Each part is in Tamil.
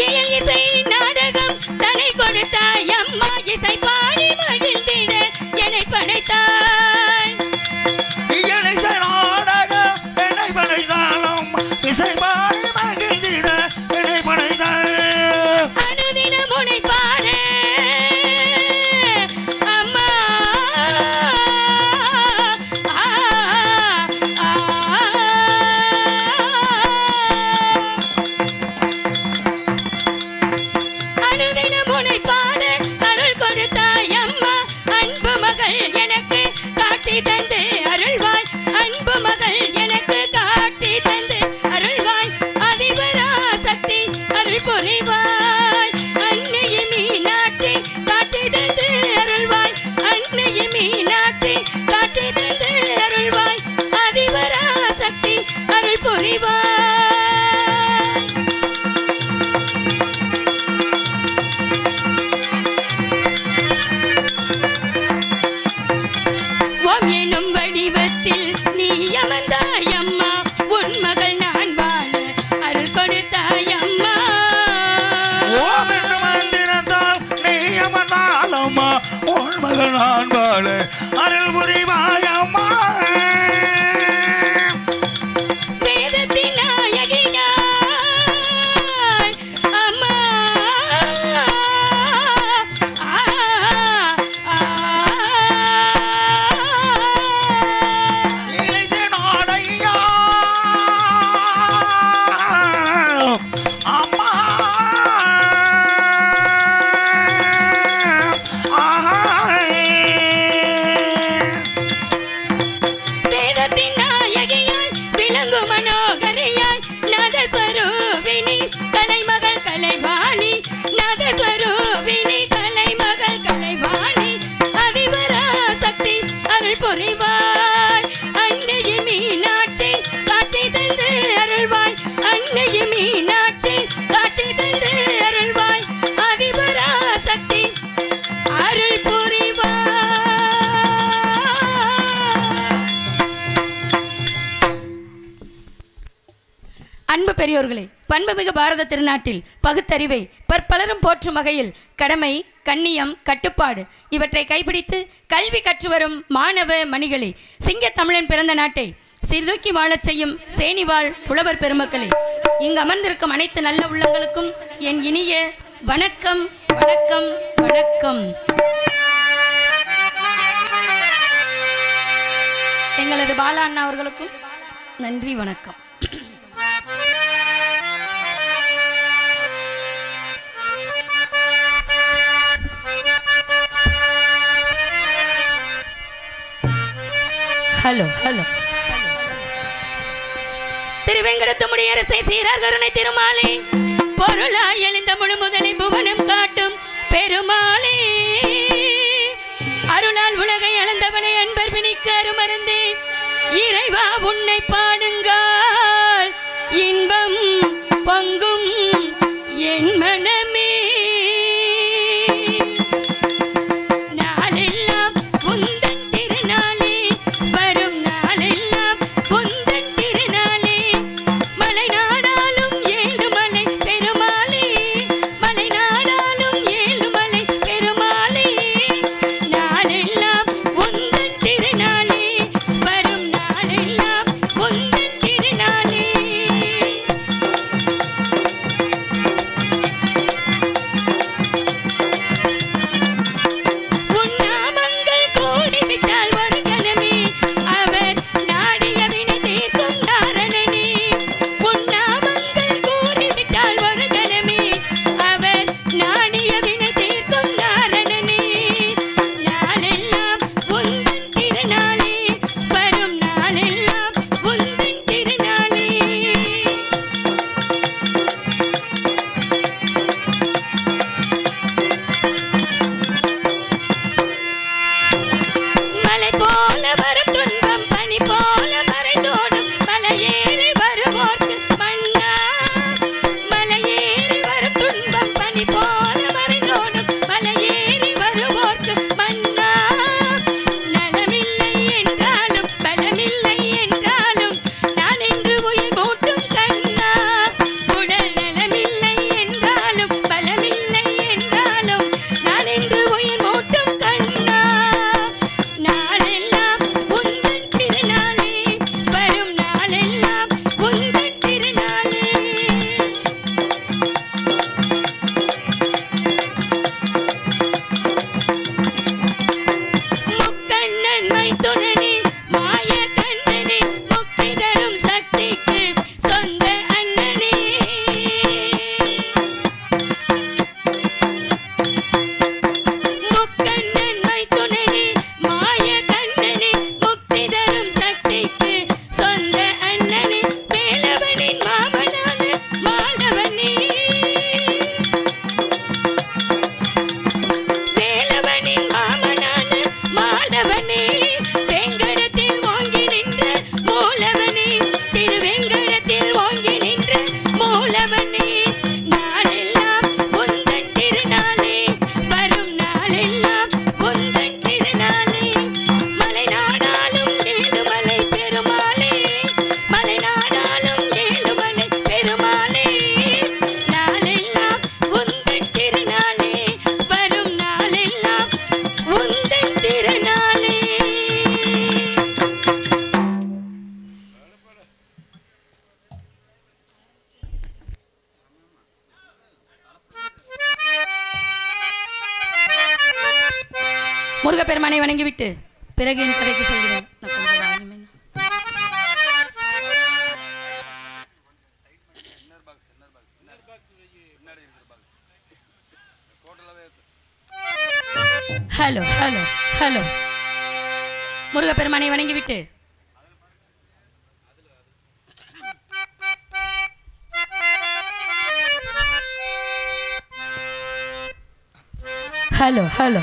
இயல் இசை நாடகம் தனை கொடுத்தாய் அம்மா இசை பாடி மகிழ்ந்திட என்னை படைத்தாய். இயலிசை நாடகம் என்னை படைத்தாலும் இசை பாடி மகிழ்ந்திட புரிவாய் அருள்வாய். அன்னைய மீனாட்டி காட்சி உன் மகள் நான் வாழ அருள் புரிவாயம்மா பெரியோர்களே பண்புமிகு பாரத திருநாட்டில் பகுத்தறிவை பற்பலரும் போற்றும் வகையில் கடமை கண்ணியம் கட்டுப்பாடு இவற்றை கைப்பிடித்து கல்வி கற்று வரும் மாணவ மணிகளே சிங்க தமிழன் பிறந்த நாட்டை சிறுதூக்கி வாழச் செய்யும் சேனிவாழ் புலவர் பெருமக்களே. இங்கு அமர்ந்திருக்கும் அனைத்து நல்ல உள்ளங்களுக்கும் என் இனிய வணக்கம் வணக்கம் வணக்கம். எங்களது பாலா அண்ணா அவர்களுக்கும் நன்றி வணக்கம். ஹலோ ஹலோ திருவெங்கடத்தமுடைய அரசை சீரார் கருணை திருமாலே பொருளாய் எழுந்த முழு முதலை புவனம் காட்டும் பெருமாளே. அருளால் உலகை அளந்தவனை அன்பர் பிணிக்கு அருமருந்தே இறைவா உன்னை பாடுங்கள். இன்பம் பங்கு பிறகு என் கதைக்கு சொல்கிறேன். Hello hello hello. முருகப்பெருமானை வணங்கிவிட்டு. Hello hello.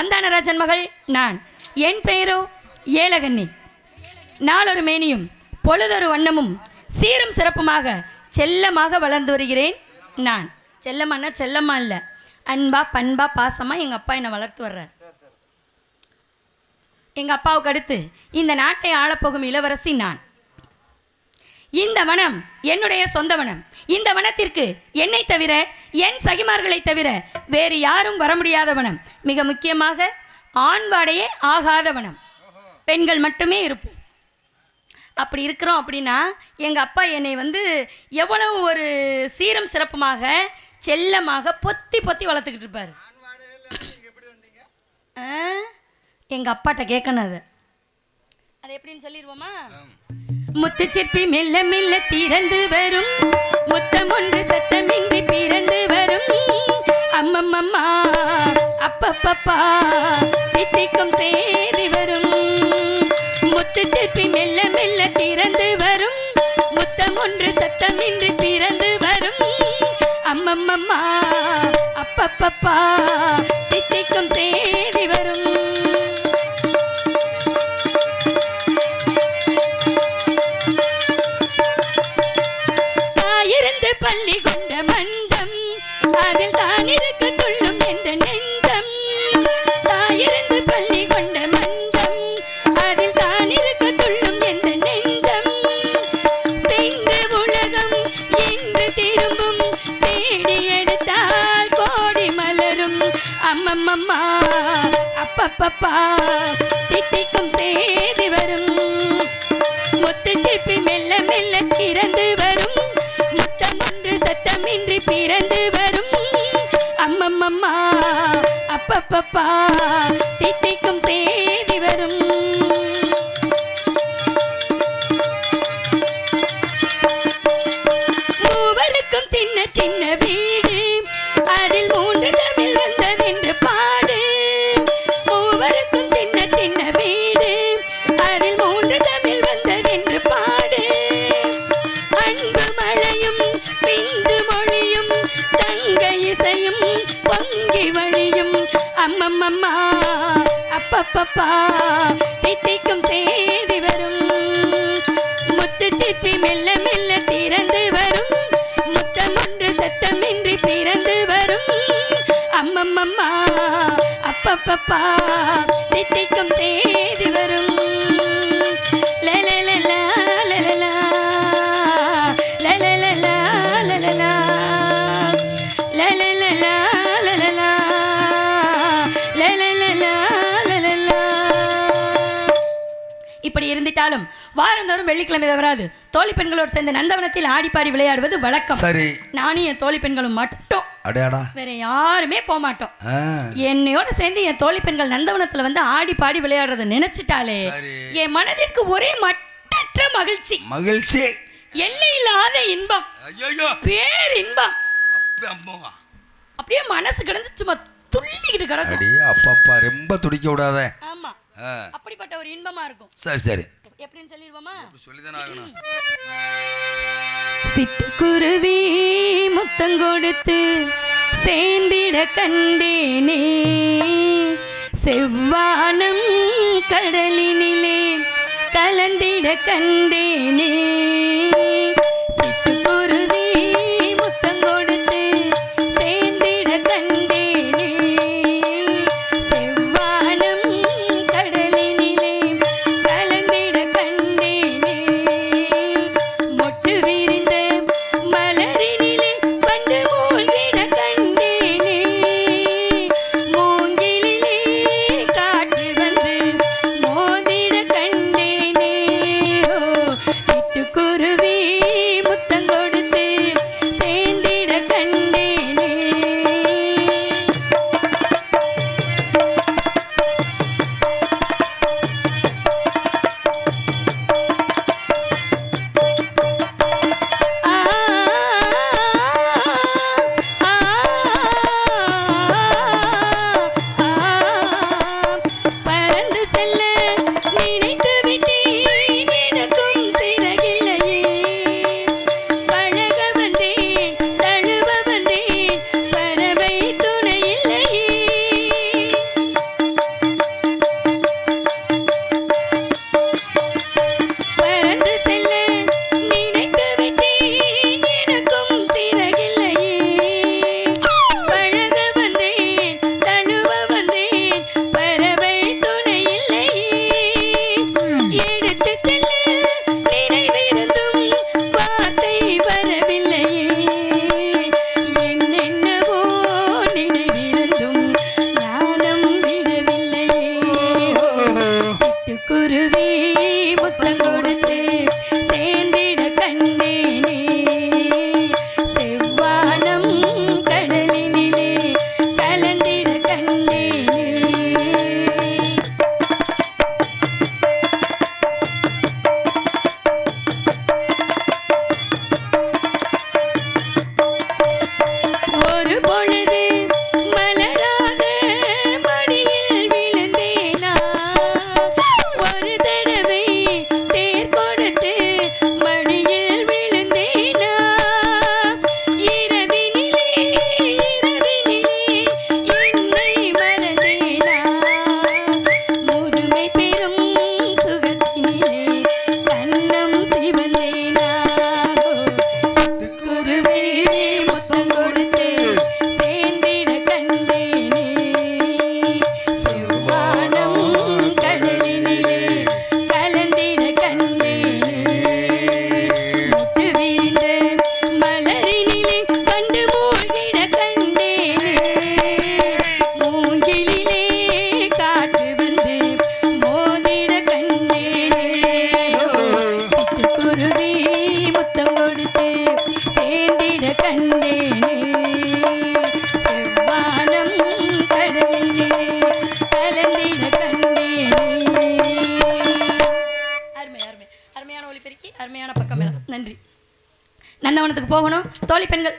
சந்தானராஜன் மகள் நான். என் பெயரோ ஏலகன்னி நாளொரு மேனியும் பொழுதொரு வண்ணமும் சீரும் சிறப்புமாக செல்லமாக வளர்ந்து வருகிறேன் நான். செல்லம்மானா செல்லம்மா இல்லை. அன்பா பண்பா பாசமா எங்கள் அப்பா என்னை வளர்த்து வர்றார். எங்கள் அப்பாவுக்கு அடுத்து இந்த நாட்டை ஆளப்போகும் இளவரசி நான். இந்த வனம் என்னுடைய சொந்த வனம். இந்த வனத்திற்கு என்னை தவிர என் சகிமார்களை தவிர வேறு யாரும் வர முடியாத வனம். மிக முக்கியமாக ஆண்வாடையே ஆகாத வனம். பெண்கள் மட்டுமே இருப்போம். அப்படி இருக்கிறோம் அப்படின்னா எங்கள் அப்பா என்னை வந்து எவ்வளவு ஒரு சீரம் சிறப்புமாக செல்லமாக பொத்தி பொத்தி வளர்த்துக்கிட்டு இருப்பார். எங்கள் அப்பாட்ட கேட்கணும் அது. அது எப்படின்னு சொல்லிடுவோமா? முத்து சிற்பி மெல்ல மெல்ல திறந்து வரும். முத்தம் ஒன்று சத்தமின்றி பிறந்து வரும். அம்மம்மம்மா அப்பப்பப்பா தித்திக்கும் தேடி வரும். முத்து சிற்பி மெல்ல மெல்ல திறந்து வரும். முத்தம் ஒன்று சத்தமின்றி பிறந்து வரும். அம்மம்மம்மா அப்பப்பப்பா தித்திக்கும் தேடி பள்ளி கொண்ட பப்பா அம்மம்மா அப்பப்பப்பா தித்திக்கும் தேடி வரும். முத்து சிப்பி மெல்ல மெல்ல திறந்து வரும். முத்தம் ஒன்று சத்தமின்றி பிறந்து வரும். அம்மம்மம்மா அப்பப்பப்பா தித்திக்கும் தேடி இப்படி இருந்துட்டாலும் வாரந்தோறும் வெள்ளிக்கிழமை தவறாது. தோழி பெண்களோடு சேர்ந்து நந்தவனத்தில் ஆடிப்பாடி விளையாடுவது வழக்கம். சரி. நானும் என் தோழி பெண்களும் மட்டும். அடையாடா வேற யாருமே போக மாட்டோம் என்னையோட சேர்ந்து என் தோழி பெண்கள் நந்தவனத்துல வந்து ஆடி பாடி விளையாடுறத நினைச்சிட்டாலே. என் மனதிற்கு ஒரே மட்டற்ற மகிழ்ச்சி. மகிழ்ச்சி. எல்லையில்லாத இன்பம். ஐயோ பேர் இன்பம் அப்படியே மனசு கிடந்து சும்மா துள்ளிக்கிட்டு கிடக்கும். அப்பப்பா ரொம்ப துடிக்க விடாத. அப்படிப்பட்ட ஒரு இன்பமா இருக்கும். சரி சரி. எப்படின்னு சொல்லிடுவோமா? சொல்லிதானே ஆகணும். சிட்டுக்குருவி முத்தம் கொடுத்து சேர்ந்திட கண்டேனே. செவ்வானம் கடலினிலே கலந்திட கண்டேனே. முருகி முத்தம் கொடுத்து சேர்ந்திட அருமை அருமை. அருமையான ஒளிபெருக்கி அருமையான பக்கம் நன்றி. நந்தவனத்துக்கு போகணும். தோழி பெண்கள்.